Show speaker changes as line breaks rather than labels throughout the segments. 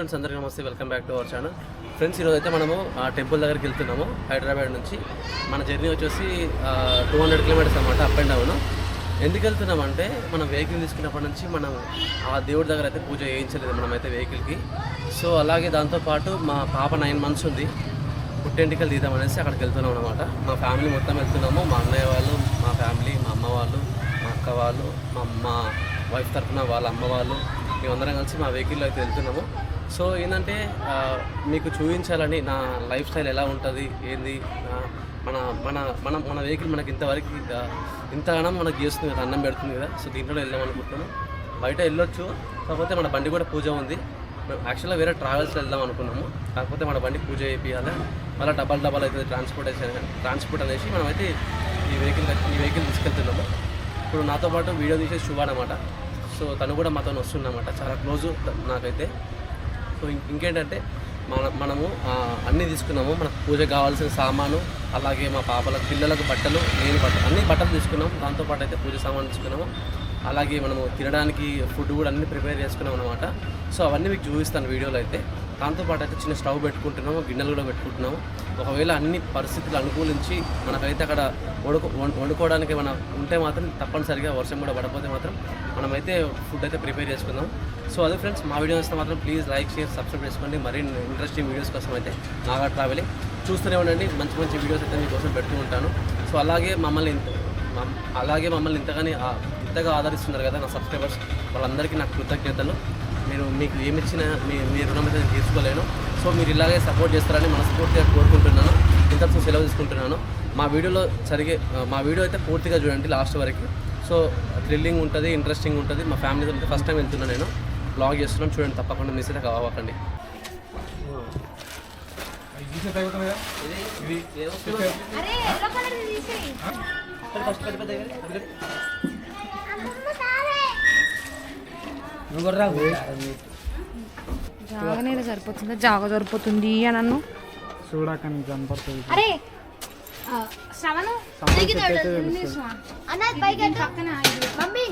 Friends అందరికీ నమస్తే. Welcome back to our channel friends ఈరోజు అయితే మనము ఆ టెంపుల్ దగ్గరికి వెళ్తున్నాము. హైదరాబాద్ నుంచి. మన జర్నీ వచ్చేసి టూ హండ్రెడ్ కిలోమీటర్స్ అనమాట అప్ అండ్ డౌన్ ఎందుకు వెళ్తున్నామంటే మనం వెహికల్ తీసుకున్నప్పటి నుంచి మనం ఆ దేవుడి దగ్గర అయితే పూజ చేయించలేదు మనమైతే వెహికల్కి సో అలాగే దాంతోపాటు మా పాప నైన్ మంత్స్ ఉంది. పుట్టెంటికలు తీద్దామనేసి అక్కడికి వెళ్తున్నాం అనమాట మా ఫ్యామిలీ మొత్తం వెళ్తున్నాము. మా అన్నయ్య వాళ్ళు మా ఫ్యామిలీ మా అమ్మ వాళ్ళు మా అక్క వాళ్ళు మా అమ్మ వైఫ్ తరఫున వాళ్ళ అమ్మ వాళ్ళు మేమందరం కలిసి మా వెహికల్లో అయితే వెళ్తున్నాము. సో ఏంటంటే మీకు చూపించాలని నా లైఫ్ స్టైల్ ఎలా ఉంటుంది ఏంది మన మన మన మన వెహికల్ మనకి ఇంతవరకు ఆ, ఇంతగానం మనకి చేస్తుంది కదా అన్నం పెడుతుంది కదా సో దీంట్లో వెళ్దాం అనుకుంటున్నాను బయట వెళ్ళొచ్చు కాకపోతే మన బండి కూడా పూజ ఉంది. మేము యాక్చువల్గా వేరే ట్రావెల్స్ వెళ్దాం అనుకున్నాము కాకపోతే మన బండి పూజ చేయించాలి మళ్ళీ డబల్ డబల్ అవుతుంది ట్రాన్స్పోర్టేషన్ ట్రాన్స్పోర్ట్ అనేసి మనమైతే ఈ వెహికల్ ఈ వెహికల్ తీసుకెళ్తున్నాము. ఇప్పుడు నాతో పాటు వీడియో తీసేసి శుభ అనమాట సో తను కూడా మాతో వస్తుందన్నమాట చాలా క్లోజ్ నాకైతే. సో ఇంకేంటంటే మన మనము అన్నీ తీసుకున్నాము. మనకు పూజ కావాల్సిన సామాను అలాగే మా పాపలకు పిల్లలకు బట్టలు నేను బట్టలు అన్ని బట్టలు తీసుకున్నాము. దాంతోపాటు అయితే పూజ సామాను తీసుకున్నాము. అలాగే మనము తినడానికి ఫుడ్ కూడా అన్ని ప్రిపేర్ చేసుకున్నాం అనమాట సో అవన్నీ మీకు చూపిస్తాను వీడియోలో అయితే. దాంతోపాటు అయితే చిన్న స్టవ్ పెట్టుకుంటున్నాము గిన్నెలు కూడా పెట్టుకుంటున్నాము. ఒకవేళ అన్ని పరిస్థితులు అనుకూలించి మనకైతే అక్కడ వండుకో వండుకోవడానికి ఏమైనా ఉంటే మాత్రం తప్పనిసరిగా వర్షం కూడా పడకపోతే మాత్రం మనమైతే ఫుడ్ అయితే ప్రిపేర్ చేసుకుందాం. సో అదే ఫ్రెండ్స్ మా వీడియో వస్తే మాత్రం ప్లీజ్ లైక్ షేర్ సబ్స్క్రైబ్ చేసుకోండి. మరిన్ని ఇంట్రెస్టింగ్ వీడియోస్ కోసం అయితే నాగా ట్రావెలింగ్ చూస్తూనే ఉండండి మంచి మంచి వీడియోస్ అయితే మీకోసం పెడుతూ ఉంటాను. సో అలాగే మమ్మల్ని ఇంత- అలాగే మమ్మల్ని ఇంతగానే ఆ- ఇంతగా ఆదరిస్తున్నారు కదా నా సబ్స్క్రైబర్స్ వాళ్ళందరికీ నాకు కృతజ్ఞతలు. మీరు మీకు ఏమిచ్చినా మీ మీ రుణం అయితే నేను తీసుకోలేను సో మీరు ఇలాగే సపోర్ట్ చేస్తారని మనస్ఫూర్తిగా కోరుకుంటున్నాను. ఇంతకు సెలవు తీసుకుంటున్నాను. మా వీడియోలో సరిగే మా వీడియో అయితే పూర్తిగా చూడండి లాస్ట్ వరకు. సో థ్రిల్లింగ్ ఉంటుంది ఇంట్రెస్టింగ్ ఉంటుంది. మా ఫ్యామిలీతో ఫస్ట్ టైం వెళ్తున్నాను నేను. బ్లాగ్ చేస్తున్నాను చూడండి తప్పకుండా మిస్ అయితే అవ్వకండి
అరే ఎల్లో కలర్ తీసేయి
నువ్వు కూడా రాకు.
జాగనే సరిపోతుందా జాగ సరిపోతుంది అని నన్ను
చూడక నీకు కనపడుతుంది.
అరే శ్రవణు అన్న పైకి పక్కన మమ్మీ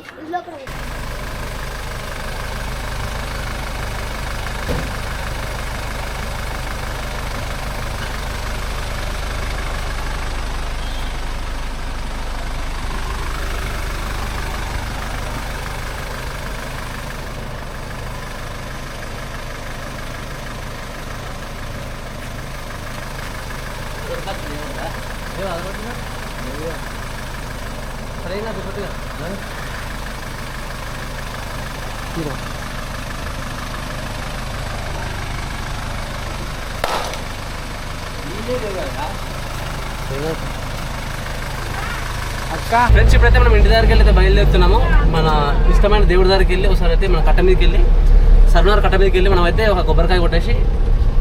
లోపల
అక్క
ఫ్రెండ్స్ ఇప్పుడైతే మనం ఇంటి దగ్గరికి వెళ్ళి అయితే బయలుదేరుతున్నాము. మన ఇష్టమైన దేవుడి దగ్గరికి వెళ్ళి ఒకసారి అయితే మన కట్ట మీదకి వెళ్ళి సర్నార్ కట్ట మీదకి వెళ్ళి మనం అయితే ఒక కొబ్బరికాయ కొట్టేసి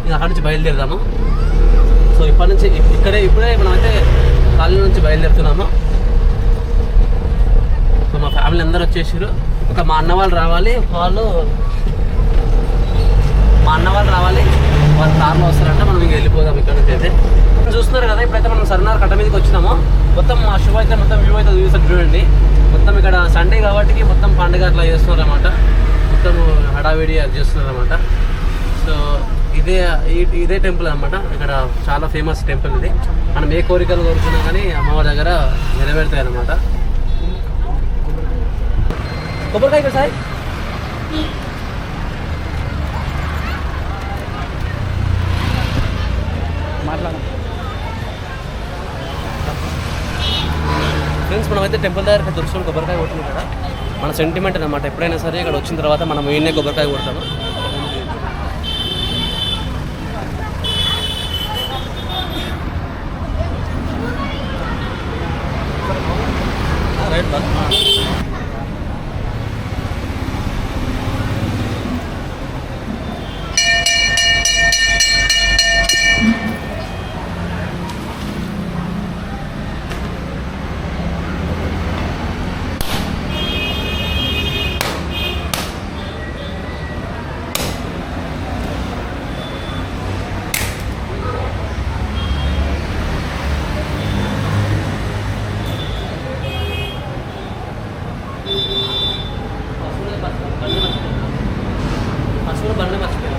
ఇంకా అక్కడి నుంచి బయలుదేరుదాము. సో ఇప్పటి నుంచి ఇక్కడే ఇప్పుడే మనం అయితే కాలనీ నుంచి బయలుదేరుతున్నాము. ఫ్యామిలీ అందరు వచ్చేసారు. ఒక మా అన్న వాళ్ళు రావాలి వాళ్ళు మా అన్న వాళ్ళు రావాలి వాళ్ళ కార్లో వస్తారంటే మనం ఇంక వెళ్ళిపోదాం ఇక్కడ నుంచి అయితే. చూస్తున్నారు కదా ఇప్పుడైతే మనం సరినార్ కట్ట మీదకి వచ్చినాము. మొత్తం మా షో అయితే మొత్తం వ్యూ అయితే చూసారు చూడండి. మొత్తం ఇక్కడ సండే కాబట్టి మొత్తం పండుగ అట్లా చేస్తున్నారు అనమాట మొత్తం హడావిడి అది చేస్తున్నారు అనమాట సో ఇదే ఇదే టెంపుల్ అనమాట ఇక్కడ చాలా ఫేమస్ టెంపుల్ ఇది. మనం ఏ కోరికలు కోరుకున్నా కానీ అమ్మవారి దగ్గర నెరవేరుతాయి అనమాట కొబ్బరికాయ ఇక్కడ సాయి?
మాట్లాడ.
ఫ్రెండ్స్ మనమైతే టెంపుల్ దగ్గర దొరుకుతున్న కొబ్బరికాయ కొట్టింది కదా. మన సెంటిమెంట్ అనమాట ఎప్పుడైనా సరే ఇక్కడ వచ్చిన తర్వాత మనం ఈయనే కొబ్బరికాయ కొడతాము. కూడా బండ మర్చిపోయాను.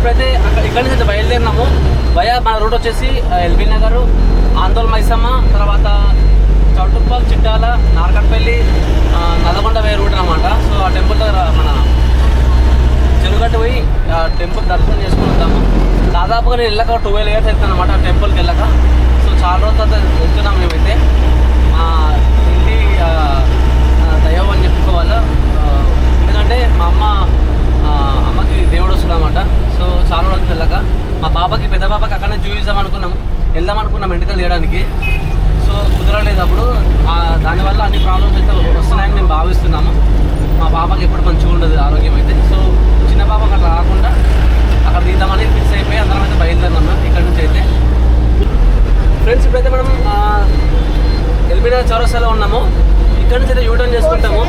ఇప్పుడైతే అక్కడ ఇక్కడి నుంచి అయితే బయలుదేరినాము. భయ మన రూట్ వచ్చేసి ఎల్బీ నగర్ ఆందోళన మైసమ్మ తర్వాత చౌటుప్పల్ చిట్టాల నారకట్పల్లి నల్గొండ వే రూట్ అనమాట సో ఆ టెంపుల్ దగ్గర మన చెరుగట్టు పోయి టెంపుల్ దర్శనం చేసుకుని వద్దాము దాదాపుగా నేను వెళ్ళక ట్వెల్వ్ ఇయర్స్ అవుతాను అనమాట ఆ టెంపుల్కి వెళ్ళక. సో చాలా రోజుల తర్వాత వెళ్తున్నాం మేమైతే. మా ఇంటి దైవం అని చెప్పుకోవాలి? ఎందుకంటే మా అమ్మ అమ్మకి దేవుడు వస్తుంది అనమాట సో చాలా రోజులు వెళ్ళక. మా బాబాకి పెద్ద బాబాకి అక్కడనే చూపిద్దాం అనుకున్నాం. వెళ్దాం అనుకున్నాం ఎంటికలు చేయడానికి. సో కుదరలేదు అప్పుడు. దానివల్ల అన్ని ప్రాబ్లమ్స్ అయితే వస్తున్నాయని మేము భావిస్తున్నాము. మా పాపకి ఎప్పుడు మంచిగా ఉండదు ఆరోగ్యం అయితే. సో చిన్న అక్కడ రాకుండా అక్కడ తీద్దామని ఫిక్స్ అయిపోయి అందరం అయితే బయలుదేరినాము ఇక్కడ నుంచి అయితే. ఫ్రెండ్స్ ఇప్పుడైతే మనం ఎల్బీనా చౌరస్తాలో ఉన్నాము. ఇక్కడ నుంచి అయితే యూటర్న్ చేసుకుంటాము.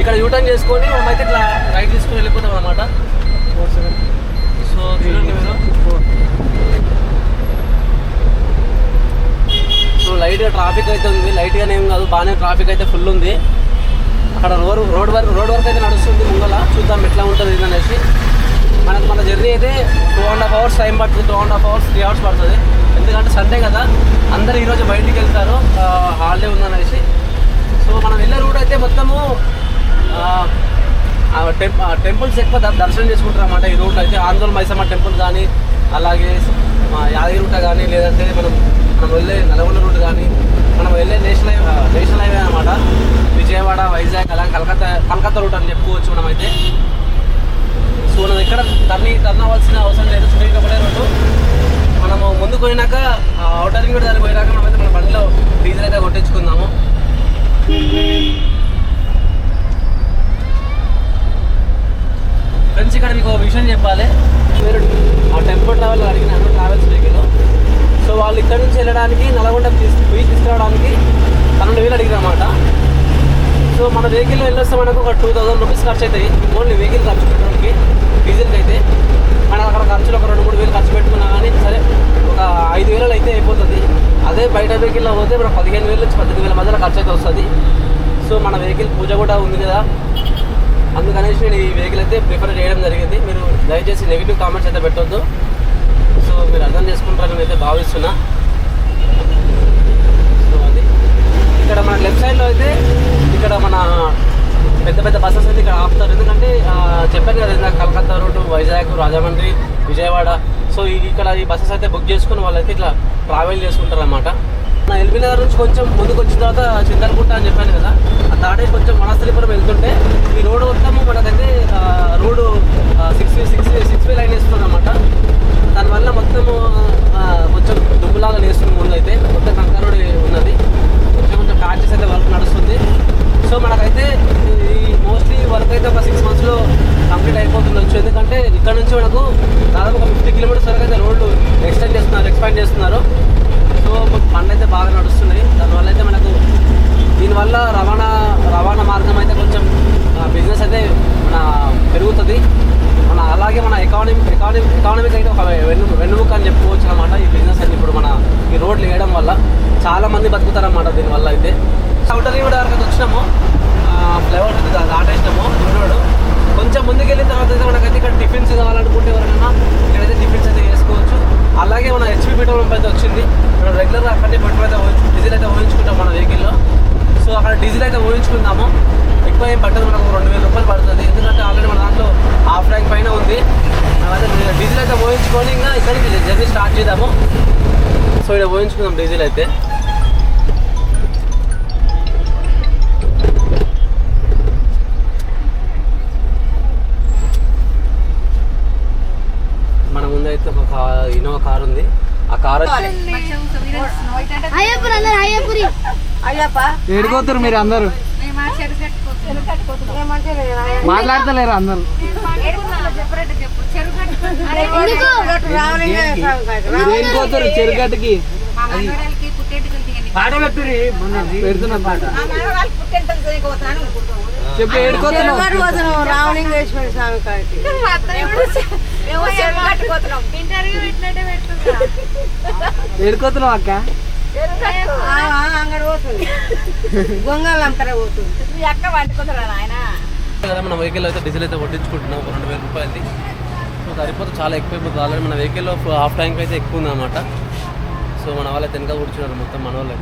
ఇక్కడ యూటర్న్ చేసుకొని మనం అయితే ఇట్లా రైట్ తీసుకొని వెళ్ళిపోతాం అనమాట సో చూడండి మీరు. సో లైట్గా ట్రాఫిక్ అయితే ఉంది. లైట్గానే ఏం కాదు బాగానే ట్రాఫిక్ అయితే ఫుల్ ఉంది. అక్కడ రోడ్ రోడ్ వరకు రోడ్ వరకు అయితే నడుస్తుంది ముంగల చూద్దాం ఎట్లా ఉంటుంది అనేసి మనకు మన జర్నీ అయితే two and half hours time పడుతుంది. Two and half hours three hours పడుతుంది. ఎందుకంటే సండే కదా. అందరు ఈరోజు బయటికి వెళ్తారు. హాలిడే ఉందనేసి. సో మనం వెళ్ళే రూట్ అయితే మొత్తము టెంప్ ఆ టెంపుల్స్ ఎక్కువ దర్శనం చేసుకుంటారు అన్నమాట ఈ రూట్లో అయితే. ఆందోళన మైసమ్మ టెంపుల్ కానీ అలాగే మా రూట కానీ లేదంటే మనం మనం వెళ్ళే నల్గొండ రూట్ కానీ మనం వెళ్ళే నేషనల్ హైవే నేషనల్ హైవే అనమాట విజయవాడ వైజాగ్ అలా కలకత్తా కలకత్తా రూట్ అని చెప్పుకోవచ్చు మనమైతే. సో మనం ఇక్కడ టర్ని టర్న్ అవ్వాల్సిన అవసరం లేదు. స్ట్రీట్ ఒకటే రోడ్డు మనము ముందుకు పోయినాక అవుటర్ రింగ్ రోడ్ దానికి పోయినాక మనమైతే మన బండిలో డీజిల్ అయితే కొట్టించుకుందాము. ఫ్రెండ్స్ ఇక్కడ మీకు ఒక విషయం చెప్పాలి. మీరు ఆ టెంపో ట్రావెల్ అడిగినాను ట్రావెల్స్ వెహికల్ సో వాళ్ళు ఇక్కడ నుంచి వెళ్ళడానికి నల్గొండ తీసు పోయి తీసుకురావడానికి పన్నెండు వేలు అడిగారు సో మన వెహికల్ వెళ్ళొస్తే మనకు ఒక టూ థౌసండ్ రూపీస్ ఖర్చు అవుతాయి ఓన్లీ వెహికల్ ఖర్చు పెట్టడానికి డీజిల్కి అయితే. మనం అక్కడ ఖర్చులు ఒక రెండు మూడు వేలు ఖర్చు పెట్టుకున్నా కానీ సరే ఒక ఐదు వేలు అయితే అయిపోతుంది. అదే బయట వెహికల్లో పోతే మనం పదిహేను వేలు నుంచి పద్దెనిమిది వేల మధ్యలో ఖర్చు అయితే వస్తుంది. సో మన వెహికల్ పూజ కూడా ఉంది కదా. అందుకనేసి నేను ఈ వెహికల్ అయితే ప్రిఫర్ చేయడం జరిగింది. మీరు దయచేసి నెగిటివ్ కామెంట్స్ అయితే పెట్టొద్దు. అర్థం అయితే భావిస్తున్నా సో అది ఇక్కడ మన లెఫ్ట్ సైడ్లో అయితే ఇక్కడ మన పెద్ద పెద్ద బస్సెస్ అయితే ఇక్కడ ఆపుతారు ఎందుకంటే చెప్పాను కదా ఇందాక కలకత్తా రోడ్డు వైజాగ్ రాజమండ్రి విజయవాడ సో ఇక్కడ ఈ బస్సెస్ అయితే బుక్ చేసుకుని వాళ్ళైతే ఇట్లా ట్రావెల్ చేసుకుంటారు అనమాట నా ఎల్బీ నగర్ నుంచి కొంచెం ముందుకు వచ్చిన తర్వాత చింతలకుంట అని చెప్పాను కదా ఆ దాటే కొంచెం వనస్థలిపురం వెళ్తుంటే ఈ రోడ్డు మొత్తము మనకైతే road six six six way line వేస్తుంది అనమాట దానివల్ల మొత్తము కొంచెం దుమ్ములాగా లేస్తుంది ముందు అయితే. మొత్తం కంకర ఉన్నది. కొంచెం కొంచెం ప్యాచెస్ అయితే వర్క్ నడుస్తుంది. సో మనకైతే ఈ మోస్ట్లీ వర్క్ అయితే ఒక సిక్స్ మంత్స్లో కంప్లీట్ అయిపోతుండొచ్చు ఎందుకంటే ఇక్కడ నుంచి మనకు దాదాపు ఒక ఫిఫ్టీ కిలోమీటర్స్ వరకు అయితే రోడ్లు ఎక్స్టెండ్ చేస్తున్నారు ఎక్స్పాండ్ చేస్తున్నారు. సో పనులు అయితే బాగా నడుస్తున్నాయి. దానివల్ల అయితే మనకు దీనివల్ల రవాణా రవాణా మార్గం అయితే కొంచెం బిజినెస్ అయితే మన పెరుగుతుంది. మన అలాగే మన ఎకానమీ ఎకానమీ ఎకానమీకి అయితే ఒక వెన్ను వెన్నుముక అని చెప్పుకోవచ్చు అనమాట ఈ బిజినెస్ అని ఇప్పుడు మన ఈ రోడ్లు వేయడం వల్ల. చాలామంది బతుకుతారన్నమాట దీనివల్ల అయితే. సౌటర్ రింగ్ రోడ్ వరకు వచ్చినాము ఫ్లైఓవర్ దాటేసినాము. రింగ్ కొంచెం ముందుకు వెళ్ళిన తర్వాత అయితే మనకైతే ఇక్కడ టిఫిన్స్ కావాలనుకుంటే ఎవరైనా ఇక్కడైతే టిఫిన్స్ అయితే చేసుకోవచ్చు. అలాగే మన హెచ్పి పెట్రోల్ పంప్ అయితే వచ్చింది. మనం రెగ్యులర్గా అక్కడనే పెట్రోల్ అయితే డీజిల్ అయితే ఊహించుకుంటాం మన వెహికల్లో సో అక్కడ డీజిల్ అయితే ఊహించుకుందాము ఎక్కువ ఏం పట్టదు మనకు రెండు వేల రూపాయలు పడుతుంది. ఎందుకంటే ఆల్రెడీ మన దాంట్లో హాఫ్ ట్యాంక్ పైన ఉంది. అయితే డీజిల్ అయితే ఊహించుకొని ఇంకా ఇక్కడికి జర్నీ స్టార్ట్ చేద్దాము. సో ఇక్కడ ఊహించుకుందాం డీజిల్ అయితే. మన ముందు అయితే ఒక ఇన్నోవా కార్ ఉంది. ఆ కార్
ఏడుకోతారు మీరు అందరు. మాట్లాడతలేరు అందరు. చెరుగట్టుకి పాట పెడుతున్నా పాట. చెప్పు ఏడుకోతున్నావు
స్వామి కాడికి
అక్క?
అంగడి పోతుంది గొంగళ అమ్మకర పోతుంది
మీ అక్క పట్టుకుంటారా నాయన
కదా మన వెహికల్ అయితే డీజిల్ అయితే కొట్టించుకుంటున్నాం ఒక రెండు వేల రూపాయలది సరిపోతే చాలా ఎక్కువ అయిపోతుంది ఆల్రెడీ మన వెహికల్లో హాఫ్ ట్యాంక్ అయితే ఎక్కువ ఉందన్నమాట సో మన వాళ్ళు అయితే వెనక కూర్చున్నారు మొత్తం మన వాళ్ళు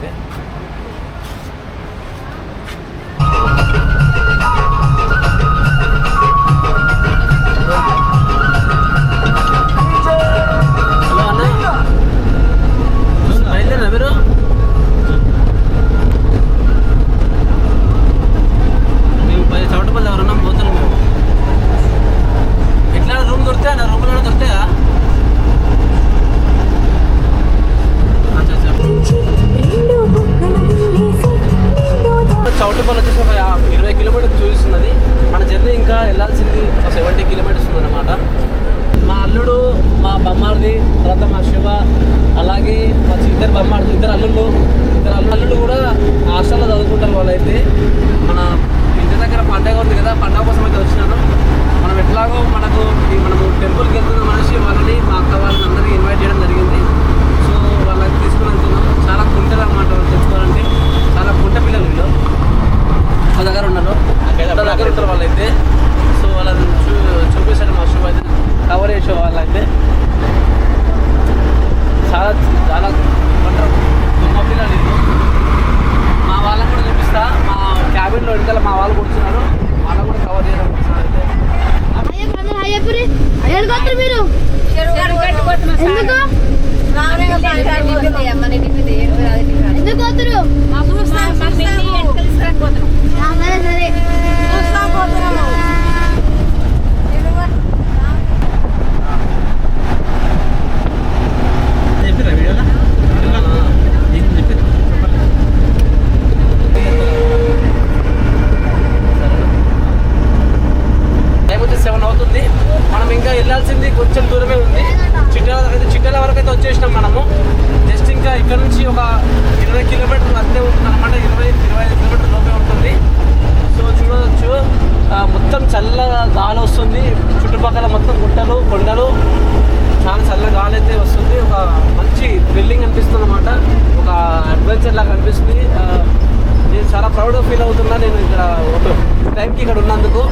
టైంకి ఇక్కడ ఉన్నందుకు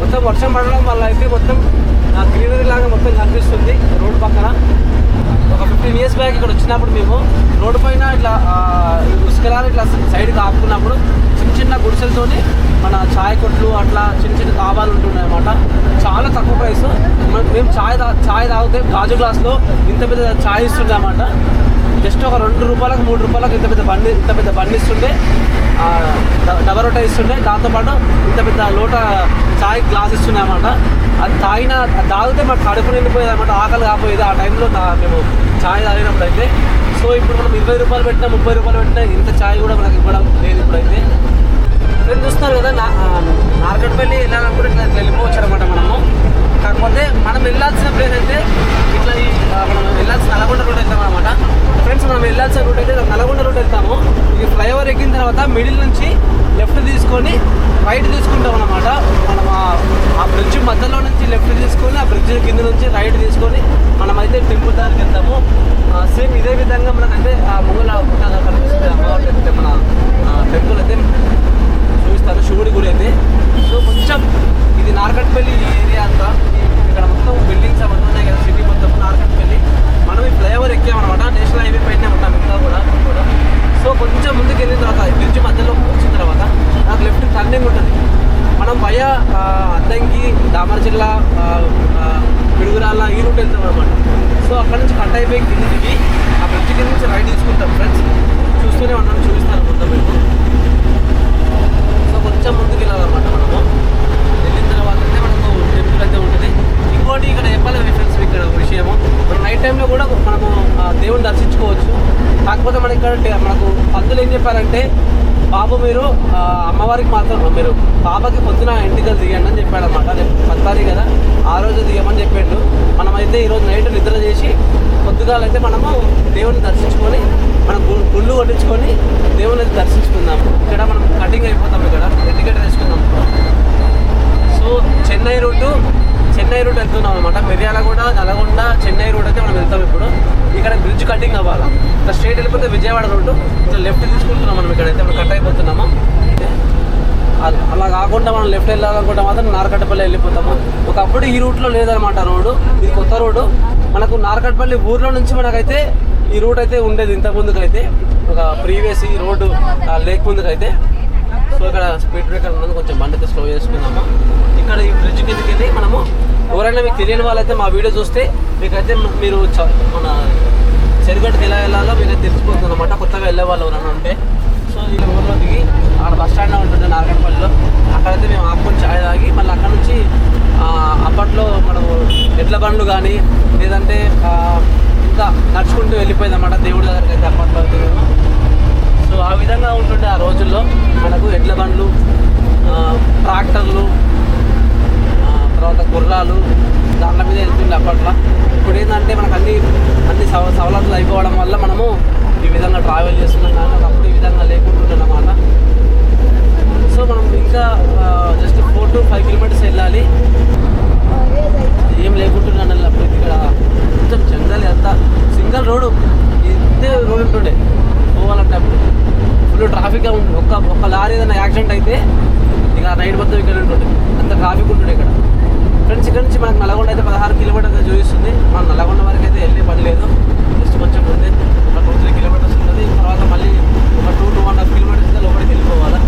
మొత్తం వర్షం పడడం వల్ల అయితే మొత్తం గ్రీనరీ లాగా మొత్తం కనిపిస్తుంది రోడ్డు పక్కన. ఒక ఫిఫ్టీన్ ఇయర్స్ బ్యాక్ ఇక్కడ వచ్చినప్పుడు మేము రోడ్డు పైన ఇట్లా ఉసుకలాలు ఇట్లా సైడ్ కాపుకున్నప్పుడు చిన్న చిన్న గుడిసెలతోని మన చాయ్ కొట్లు అట్లా చిన్న చిన్న తాబాలు ఉంటున్నాయి అనమాట చాలా తక్కువ ప్రైస్ మేము చాయ్ చాయ్ తాగితే గాజు గ్లాస్లో ఇంత పెద్ద చాయ్ ఇస్తుండే అన్నమాట జస్ట్ ఒక రెండు రూపాయలకు మూడు రూపాయలకు ఇంత పెద్ద బండి ఇంత పెద్ద బండి ఇస్తుండే. ఆ, డబల్ ఇస్తుండే. దాంతోపాటు ఇంత పెద్ద లోట చాయ్ గ్లాస్ ఇస్తుండే అనమాట అది తాగిన తాగితే మాకు కడుపు నిండిపోయేది అనమాట ఆకలి కాపోయేది ఆ టైంలో మేము చాయ్ తాగినప్పుడు అయితే సో ఇప్పుడు మనం ఇరవై రూపాయలు పెట్టినా ముప్పై రూపాయలు పెట్టినా ఇంత చాయ్ కూడా మనకి ఇవ్వడం లేదు ఇప్పుడైతే. ఫ్రెండ్ చూస్తున్నారు కదా నా నార్కట్పల్లి వెళ్ళాలనుకుంటే ఇట్లా వెళ్ళిపోవచ్చు అనమాట మనము. కాకపోతే మనం వెళ్ళాల్సిన ప్లేస్ అయితే ఇట్లా ఈ మనం వెళ్ళాల్సిన నల్గొండ రోడ్ వెళ్తాం అనమాట ఫ్రెండ్స్ మనం వెళ్ళాల్సిన రూట్ అయితే నల్గొండ రోడ్ వెళ్తాము. ఈ ఫ్లైఓవర్ ఎక్కిన తర్వాత మిడిల్ నుంచి లెఫ్ట్ తీసుకొని రైట్ తీసుకుంటాం అనమాట మనం ఆ- బ్రిడ్జ్ మధ్యలో నుంచి లెఫ్ట్ తీసుకొని ఆ బ్రిడ్జ్ కింద నుంచి రైట్ తీసుకొని మనమైతే టెంపుల్ దానికి వెళ్తాము. సేమ్ ఇదే విధంగా మనకైతే ఆ ముంగల కనిపిస్తుంది అమ్మవారు మన టెంపుల్ అయితే చూపిస్తారు శివుడి గుడి అయితే. సో కొంచెం ఇది నార్కట్పల్లి ఏరియా అంతా. ఇక్కడ మొత్తం బిల్డింగ్స్ అవన్నీ ఉన్నాయి కదా సిటీ మొత్తం నార్కట్పల్లి. మనం ఈ ఫ్లైఓవర్ ఎక్కామన్నమాట. నేషనల్ హైవే పైన ఉంటాం ఇంకా కూడా కూడా. సో కొంచెం ముందుకు వెళ్ళిన తర్వాత ఈ బ్రిడ్జ్ మధ్యలో వచ్చిన తర్వాత నాకు లెఫ్ట్ టర్నింగ్ ఉంటుంది. మనం భయ అద్దంకి దామర జిల్లా పిడుగురాళ్ళ ఈ రూట్ వెళ్తాం అనమాట సో అక్కడ నుంచి కట్ అయిపోయి కింద దిగి ఆ బ్రిడ్జ్ కింద నుంచి రైట్ తీసుకుంటాం ఫ్రెండ్స్ చూస్తూనే ఉన్నాను చూపిస్తాను మొత్తం మీకు. కొంచెం ముందుకు వెళ్ళాలన్నమాట మనము. వెళ్ళిన తర్వాత అయితే మనకు టెంపుల్ అయితే ఉంటుంది. ఇంకోటి ఇక్కడ చెప్పాలి ఫ్రెండ్స్ ఇక్కడ విషయము. మనం నైట్ టైంలో కూడా మనము దేవుని దర్శించుకోవచ్చు. కాకపోతే మన ఇక్కడ మనకు పంతులు ఏం చెప్పారంటే బాబు మీరు అమ్మవారికి మాత్రం మీరు బాబాకి పొద్దున ఎంటికలు దిగండి అని చెప్పాడు అనమాట రేపు కదా ఆ రోజు దిగమని చెప్పిండు. మనమైతే ఈరోజు నైట్ నిద్ర చేసి పొద్దుగాలైతే మనము దేవుని దర్శించుకొని మనం గు- గుళ్ళు కొట్టించుకొని దేవుని దర్శించుకుందాం. ఇక్కడ మనం కటింగ్ అయిపోతాం ఇక్కడ. టికెట్ తెచ్చుకుందాం so Chennai route Chennai route వెళ్తున్నాం అనమాట మిర్యాలగూడ నల్గొండ చెన్నై రూట్ అయితే మనం వెళ్తాం ఇప్పుడు. ఇక్కడ బ్రిడ్జ్ కటింగ్ అవ్వాలి? ఇట్లా స్ట్రేట్ వెళ్ళిపోతే విజయవాడ రూటు ఇట్లా లెఫ్ట్ తీసుకుంటున్నాం మనం ఇక్కడైతే. మనం కట్ అయిపోతున్నాము? అలా కాకుండా మనం లెఫ్ట్ వెళ్ళాలనుకుంటే మాత్రం నారకట్టపల్లి వెళ్ళిపోతాము? ఒకప్పుడు ఈ రూట్లో లేదనమాట రోడ్డు. ఇది కొత్త రోడ్డు. మనకు నారకట్టపల్లి ఊర్లో నుంచి మనకైతే ఈ రూట్ అయితే ఉండేది ఇంత ముందుకైతే. ఒక ప్రీవియస్ ఈ రోడ్డు లేక్ ముందుకైతే. సో ఇక్కడ స్పీడ్ బ్రేకర్ ఉన్నది. కొంచెం బండి అయితే స్లో చేసుకుందాము. ఇక్కడ ఈ బ్రిడ్జ్ కిందకి వెళ్ళి మనము ఎవరైనా మీకు తెలియని వాళ్ళైతే మా వీడియో చూస్తే మీకైతే మీరు చ- మన చెరుగట్టుకి ఎలా వెళ్ళాలో మీకు తెలిసిపోతుంది అనమాట కొత్తగా వెళ్ళే వాళ్ళు ఎవరైనా ఉంటే. సో ఈ ఊర్లో దిగి అక్కడ బస్ స్టాండ్ ఉంటుంది నారాయణపల్లిలో. అక్కడైతే మేము ఆపుకొని ఛాయ్ తాగి మళ్ళీ అక్కడ నుంచి అప్పట్లో మనము ఎడ్ల బండ్లు కానీ లేదంటే అంతా నడుచుకుంటూ వెళ్ళిపోయింది అన్నమాట దేవుడి దగ్గరికి అయితే అప్పట్లో సో ఆ విధంగా ఉంటుండే ఆ రోజుల్లో. మనకు ఎడ్ల బండ్లు ట్రాక్టర్లు తర్వాత గుర్రాలు దాంట్ల మీద వెళ్తుండే అప్పట్లో. ఇప్పుడు ఏంటంటే మనకు అన్ని అన్ని సవ సవలతులు అయిపోవడం వల్ల మనము ఈ విధంగా ట్రావెల్ చేస్తున్నాం. కానీ అప్పుడు ఈ విధంగా లేకుంటుండే అన్నమాట సో మనం ఇంకా just four to five kilometres వెళ్ళాలి ఏం లేకుంటున్నాను అప్పుడు ఇక్కడ మొత్తం జంగల్ అంతా సింగల్ రోడ్డు ఇంతే రోడ్ ఉంటుండే పోవాలంటే అప్పుడు ఫుల్ ట్రాఫిక్ ఒక్క ఒక్క లారీ ఏదైనా యాక్సిడెంట్ అయితే ఇక నైట్ మొత్తం ఇక్కడ ఉంటుండే అంత ట్రాఫిక్ ఉంటుండే ఇక్కడ. ఫ్రెండ్స్ ఇక్కడ నుంచి మనకు నల్గొండ అయితే పదహారు కిలోమీటర్స్ చూపిస్తుంది మనం నల్గొండ వరకు అయితే వెళ్ళే పని లేదు. జస్ట్ కొంచెం ముందే ఒక టూ త్రీ కిలోమీటర్స్ ఉంటుంది. తర్వాత మళ్ళీ ఒక two two and half kilometres లోపలికి వెళ్ళిపోవాలా.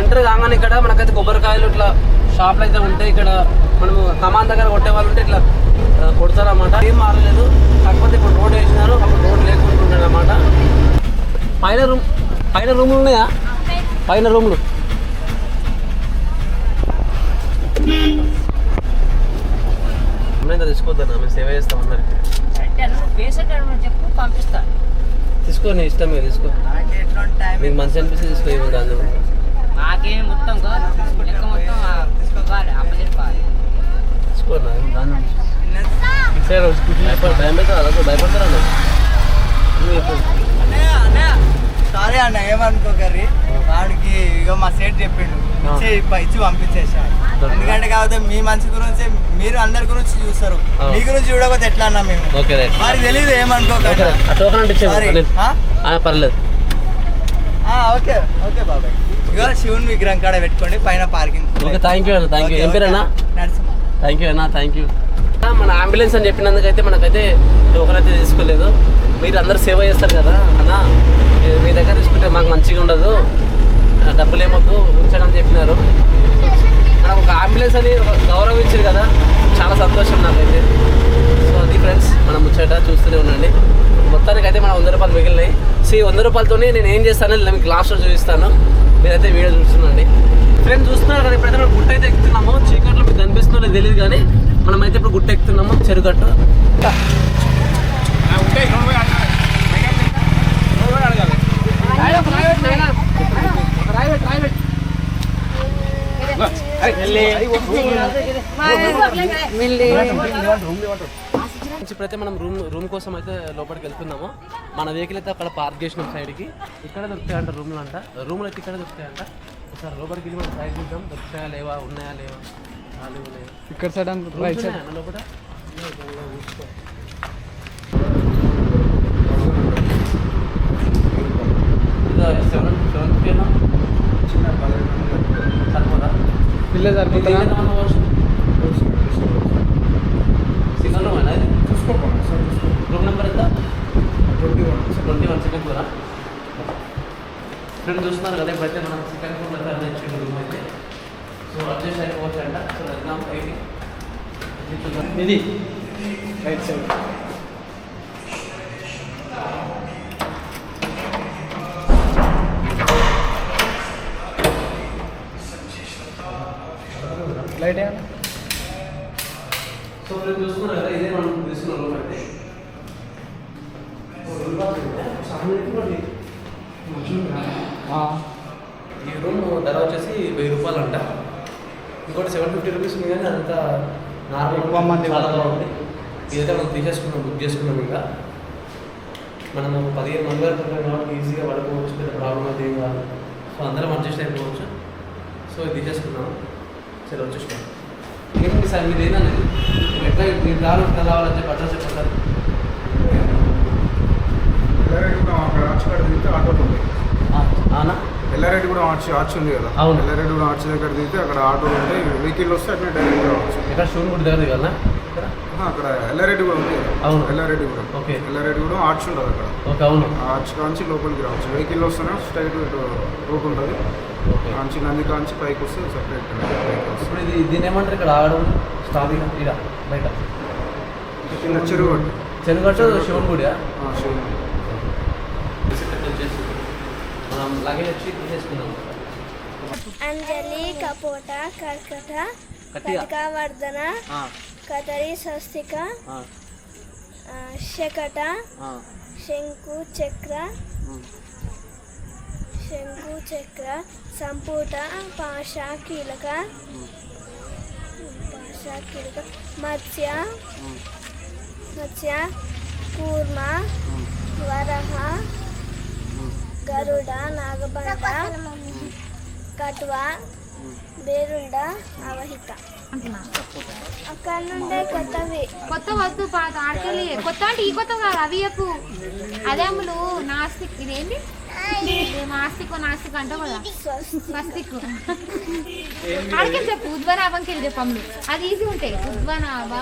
ఎంటర్ కాగానే ఇక్కడ మనకైతే కొబ్బరికాయలు ఇట్లా షాప్లు అయితే ఉంటాయి. ఇక్కడ మనము కమాన్ దగ్గర కొట్టే వాళ్ళు ఉంటే ఇట్లా కొడతారన్నమాట. ఏం మారలేదు. కాకపోతే ఇప్పుడు రోడ్ వేసినారు. అప్పుడు రోడ్ లేకుంటుండే అన్నమాట పైన రూమ్ పైన రూములు ఉన్నాయా? పైన రూములు. అమ్మాయి తీసుకోవద్దన్నా మేము సేవ చేస్తాం అందరికి.
చెప్పు పంపిస్తా.
తీసుకో నీ ఇష్టం మీద తీసుకో. నీకు మంచి అనిపిస్తే తీసుకో ఏమి కాదు.
నాకేం మొత్తం లెక్క మొత్తం అప్పచెప్పాలి.
తీసుకో నా ఏం దాని
సారీ అన్న ఏమనుకోకర్రి వాడికి ఇక మా సేట్ చెప్పిండు. ఇచ్చి ఇచ్చి పంపించేసా. ఎందుకంటే కాకపోతే మీ మంచి గురించి మీరు అందరి గురించి చూస్తారు. మీ గురించి చూడకపోతే ఎట్లా అన్నా మేము? వారికి తెలియదు?
ఆ, పర్లేదు.
ఆ, ఓకే ఓకే బాబాయ్. ఇక శివుని విగ్రహం కాడ పెట్టుకోండి పైన పార్కింగ్.
ఓకే థ్యాంక్ యూ అన్న థ్యాంక్ యూ ఏం పేరు అన్న?
నరసింహ.
థ్యాంక్ యూ అన్న థ్యాంక్ యూ మన అంబులెన్స్ అని చెప్పినందుకైతే మనకైతే ఒకరైతే తీసుకోలేదు. మీరు అందరు సేవ చేస్తారు కదా అన్న? మీ- మీ దగ్గర తీసుకుంటే మాకు మంచిగా ఉండదు. ఆ, డబ్బులు ఏమొద్దు ఉంచడం అని చెప్పినారు. మనం ఒక అంబులెన్స్ అని ఒక గౌరవించారు కదా చాలా సంతోషం నాకైతే. సో అది ఫ్రెండ్స్ మనం ముచ్చట చూస్తూనే ఉండండి. మొత్తానికి అయితే మనం వంద రూపాయలు మిగిలినాయి. సో ఈ వంద రూపాయలతోనే నేను ఏం చేస్తానో మీకు లాస్ట్లో చూపిస్తాను. మీరైతే వీడియో చూస్తుండండి. ఫ్రెండ్స్ చూస్తున్నారు కానీ ఎప్పుడైతే గుట్ట అయితే ఎక్కుతున్నాము. చీకట్లో మీకు కనిపిస్తుందో తెలియదు కానీ మనం అయితే ఇప్పుడు గుట్ట ఎక్కుతున్నాము చెరుగట్టు. నుంచి ఇప్పుడైతే మనం రూమ్ రూమ్ కోసం అయితే లోపలికి వెళ్తున్నాము. మన వెహికల్ అయితే అక్కడ పార్క్ చేసినాం సైడ్కి ఇక్కడ దొరుకుతాయంట రూమ్లు అంట రూమ్లు అయితే ఇక్కడ దొరుకుతాయంట. ఒకసారి లోపలికి వెళ్ళి మనం ట్రై చేద్దాం దొరుకుతాయా లేవా ఉన్నాయా లేవా?
ఇక్కడ సైడ్ అంత
Rooms
రైట్ సైడ్
ఉన్నాయా అన్న లోపల ఇదో సెవెన్ సెవెన్ ఫిఫ్టీ అన్నా సరిపోదా
పిల్లే సరిపోతుందా
సింగల్ రూమ్ అయినా రూమ్ నెంబర్ ఎంత ట్వంటీ వన్ సెకండ్ ఫ్లోరా ఫ్రెండ్ చూస్తున్నారు కదా ఇప్పుడైతే మనం సెకండ్ ఫ్లోర్ అయితే ఇచ్చిండు రూమ్ అయితే సో అడ్జస్ట్ అయిపోవచ్చు అంట సో వెళ్దాం పైకి
ఇది right side light
so friend చూస్తున్నారు కదా ఇదే మనం తీసుకున్న రూమ్ అయితే ఈ రూమ్ ధర వచ్చేసి వెయ్యి రూపాయలు అంట. ఇంకోటి సెవెన్ ఫిఫ్టీ రూపీస్ ఉంది కానీ అంత నార్మల్
ఎక్కువ మంది
చాలా. బాగుంది. ఇదైతే మనం తీసేసుకున్నాం బుక్ చేసుకున్నాం ఇంకా. మనము పదిహేను మంది వరకు ఉంటాం కాబట్టి ఈజీగా పడుకోవచ్చు పెద్ద ప్రాబ్లం అయితే ఏం కాదు సో అందరం అడ్జస్ట్ అయిపోవచ్చు. సో ఇది తీసేసుకున్నాం. సరే వచ్చేసినాం. ఏంటి సార్ మీరు ఏంటనేది ఎట్లా ఈ దారి ఎట్లా రావాలని చెప్పి అడ్రస్ చెప్పారు
కూడా అక్కడ ఆటోలు ఉంటాయి
అవునా?
ఎల్లారెడ్డి కూడా ఆర్చ్ ఆర్చ్ ఉంది కదా.
అవును.
ఎల్లారెడ్డి కూడా ఆర్చ్ దగ్గర దిగితే అక్కడ ఆటోలు ఉంటాయి వెహికల్ వస్తే అట్లా డైరెక్ట్ రావచ్చు
ఇక్కడ శివుని గుడి దగ్గర
ఆహా, అక్కడ ఎల్లారెడ్డి కూడా ఉంది.
అవును.
ఎల్లారెడ్డి కూడా.
ఓకే.
ఎల్లారెడ్డి కూడా ఆర్చ్ ఉంటుంది అక్కడ.
ఓకే అవును.
ఆర్చ్ కాంచి లోపలికి రావచ్చు. వెహికల్ వస్తేనే స్ట్రైట్ రోడ్ ఉంటుంది. కాంచి నంది కాంచి పైకి వస్తే సపరేట్
ఇప్పుడు ఇది దీని ఏమంటారు ఇక్కడ? ఆగడం స్టాపింగ్ ఇక్కడ బయట.
కింద చెరువు
చెరుగట్టు శివుని గుడి
శివుని
మనం లగేజ్ వచ్చి తీసేసుకున్నాం
అంజలి కపోట కర్కట. కటకవర్ధన కతరి స్వస్తిక శకట శంకు చక్ర. శంకు చక్ర సంపుట పాష కీలక పాష కీలక మత్స్య మత్స్య కూర్మ వరహ గరుడ నాగబండ కట్వ బేరుండ అవహిత. అక్కడ నుండే కొత్తవి.
కొత్త వద్దు పాత ఆడకెళ్ళి కొత్త అంటే ఈ కొత్త కాదు అవి చెప్పు. అదే అమ్ములు నాస్తిక్. ఇదేంటి? ఇదేమో ఆస్తిక్ నాస్తిక్ అంటావు కదా. స్వస్తిక్ ఆడికెళ్ళి చెప్పు ఉద్వనాభంకి వెళ్ళి చెప్పు అమ్ములు. అది ఈజీ ఉంటాయి ఉద్వనాభ.